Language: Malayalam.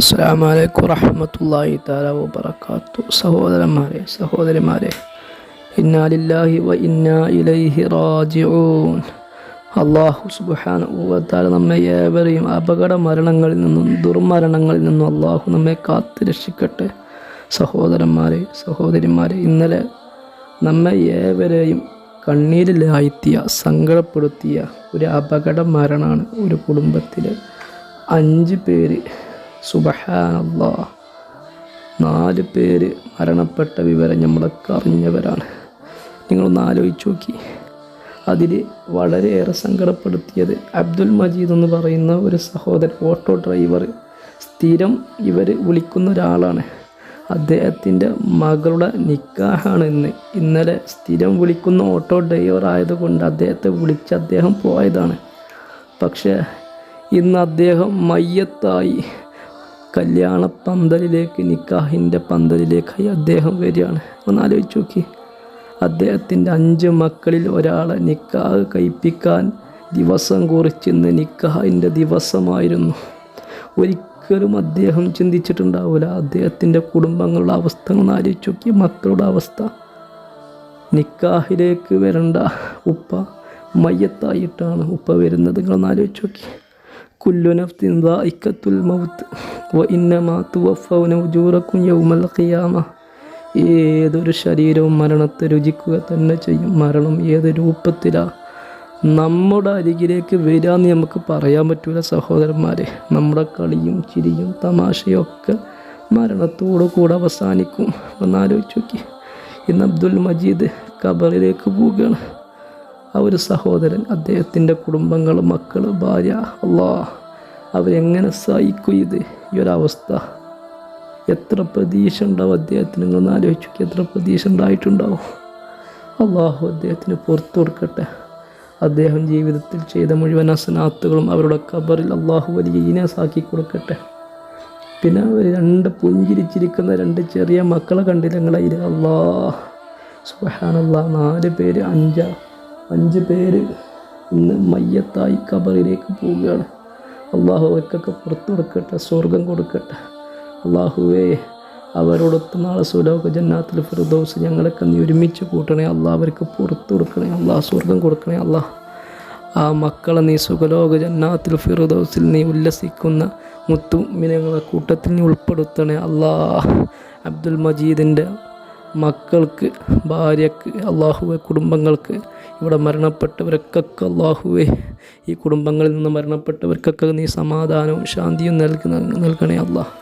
അസ്സാം വലൈക്കും താല വബർക്കാത്തു സഹോദരന്മാരെ സഹോദരിമാരെ ഇന്നാലില്ലാഹി വ ഇന്നാ ഇലൈഹി റാജിഊൻ. അള്ളാഹു സുബാന നമ്മെ ഏവരെയും അപകട മരണങ്ങളിൽ നിന്നും ദുർമരണങ്ങളിൽ നിന്നും അള്ളാഹു നമ്മെ കാത്തു രക്ഷിക്കട്ടെ. സഹോദരന്മാരെ സഹോദരിമാരെ ഇന്നലെ നമ്മെ ഏവരെയും കണ്ണീരിലാഴ്ത്തിയ സങ്കടപ്പെടുത്തിയ ഒരു അപകട മരണമാണ് ഒരു കുടുംബത്തിലെ അഞ്ച് പേര് സുബഹാനല്ലാ. നാല് പേര് മരണപ്പെട്ട വിവരം നമ്മളൊക്കെ അറിഞ്ഞവരാണ്. നിങ്ങളൊന്ന് ആലോചിച്ച് നോക്കി. അതിൽ വളരെയേറെ സങ്കടപ്പെടുത്തിയത് അബ്ദുൽ മജീദ് എന്ന് പറയുന്ന ഒരു സഹോദരൻ ഓട്ടോ ഡ്രൈവർ. സ്ഥിരം ഇവർ വിളിക്കുന്ന ഒരാളാണ്. അദ്ദേഹത്തിന്റെ മകളുടെ നിക്കാഹാണ് ഇന്ന്. ഇന്നലെ സ്ഥിരം വിളിക്കുന്ന ഓട്ടോ ഡ്രൈവർ ആയതുകൊണ്ട് അദ്ദേഹത്തെ വിളിച്ച് അദ്ദേഹം പോയതാണ്. പക്ഷേ ഇന്ന് അദ്ദേഹം മയ്യത്തായി. കല്യാണ പന്തലിലേക്ക് നിക്കാഹിന്റെ പന്തലിലേക്കായി അദ്ദേഹം വരികയാണ്. ഒന്ന് ആലോചിച്ച് നോക്കി. അദ്ദേഹത്തിന്റെ അഞ്ച് മക്കളിൽ ഒരാളെ നിക്കാഹ് കഴിപ്പിക്കാൻ ദിവസം കുറിച്ചിന്ന് നിക്കാഹിന്റെ ദിവസമായിരുന്നു. ഒരിക്കലും അദ്ദേഹം ചിന്തിച്ചിട്ടുണ്ടാവില്ല അദ്ദേഹത്തിന്റെ കുടുംബങ്ങളുടെ അവസ്ഥ ഒന്ന് ആലോചിച്ച് നോക്കി. മക്കളുടെ അവസ്ഥ. നിക്കാഹിലേക്ക് വരേണ്ട ഉപ്പ മയ്യത്തായിട്ടാണ് ഉപ്പ വരുന്നത്. നിങ്ങളൊന്ന് ആലോചിച്ച് നോക്കി. കുല്ലു നഫ്തിൻ ദായിക്കത്തുൽ മൗത്ത് വ തുവഫൗന ഉജൂറക്കും യൗമൽ ഖിയാമ ഏതൊരു ശരീരവും മരണത്തെ രുചിക്കുക തന്നെ ചെയ്യും. മരണം ഏത് രൂപത്തിലാണ് നമ്മുടെ അരികിലേക്ക് വരാമെന്ന് നമുക്ക് പറയാൻ പറ്റൂല സഹോദരന്മാരെ. നമ്മുടെ കളിയും ചിരിയും തമാശയും ഒക്കെ മരണത്തോടു കൂടെ അവസാനിക്കും. ഒന്നാലോചിച്ച് നോക്കി. ഇന്ന് അബ്ദുൽ മജീദ് ഖബറിലേക്ക് പോവുകയാണ്. ആ ഒരു സഹോദരൻ അദ്ദേഹത്തിന്റെ കുടുംബങ്ങൾ മക്കൾ ഭാര്യ അള്ളാ അവരെങ്ങനെ സഹിക്കും ഇത്? ഈ ഒരവസ്ഥ എത്ര പ്രതീക്ഷ ഉണ്ടാവും അദ്ദേഹത്തിന്? നിങ്ങളൊന്ന് ആലോചിച്ചു എത്ര പ്രതീക്ഷ ഉണ്ടായിട്ടുണ്ടാവും? അള്ളാഹു അദ്ദേഹത്തിന് പുറത്തു കൊടുക്കട്ടെ. അദ്ദേഹം ജീവിതത്തിൽ ചെയ്ത മുഴുവൻ അസനാത്തുകളും അവരുടെ ഖബറിൽ അള്ളാഹു വലിയ ഈനസാക്കി കൊടുക്കട്ടെ. പിന്നെ രണ്ട് പുഞ്ചിരിച്ചിരിക്കുന്ന രണ്ട് ചെറിയ മക്കളെ കണ്ടില്ല നിങ്ങളതിൽ അള്ളാഹ്. സുഹാനുള്ള നാല് പേര് അഞ്ചാ അഞ്ച് പേര് ഇന്ന് മയ്യത്തായി കബറിലേക്ക് പോവുകയാണ്. അള്ളാഹു അവർക്കൊക്കെ പുറത്തു കൊടുക്കട്ടെ സ്വർഗം കൊടുക്കട്ടെ. അള്ളാഹുവേ അവരോടൊത്ത് നാളെ സുലോക ജന്നാത്തിൽ ഫിർദോസ് ഞങ്ങളൊക്കെ നീ ഒരുമിച്ച് കൂട്ടണേ. അള്ളാഹ് അവർക്ക് പുറത്തു കൊടുക്കണേ. അള്ളാഹ് സ്വർഗം കൊടുക്കണേ. അള്ളാഹ് ആ മക്കളെ നീ സുഖലോക ജന്നാത്തിൽ ഫിറുദോസിൽ നീ ഉല്ലസിക്കുന്ന മുത്തുമിനങ്ങളെ കൂട്ടത്തിൽ നീ ഉൾപ്പെടുത്തണേ. അള്ളാഹ് അബ്ദുൽ മജീദിന്റെ മക്കൾക്ക് ഭാര്യക്ക് അള്ളാഹുവെ കുടുംബങ്ങൾക്ക് ഇവിടെ മരണപ്പെട്ടവർക്കൊക്കെ അള്ളാഹുവെ ഈ കുടുംബങ്ങളിൽ നിന്ന് മരണപ്പെട്ടവർക്കൊക്കെ നീ സമാധാനവും ശാന്തിയും നൽകി നൽകണേ അള്ളാഹ്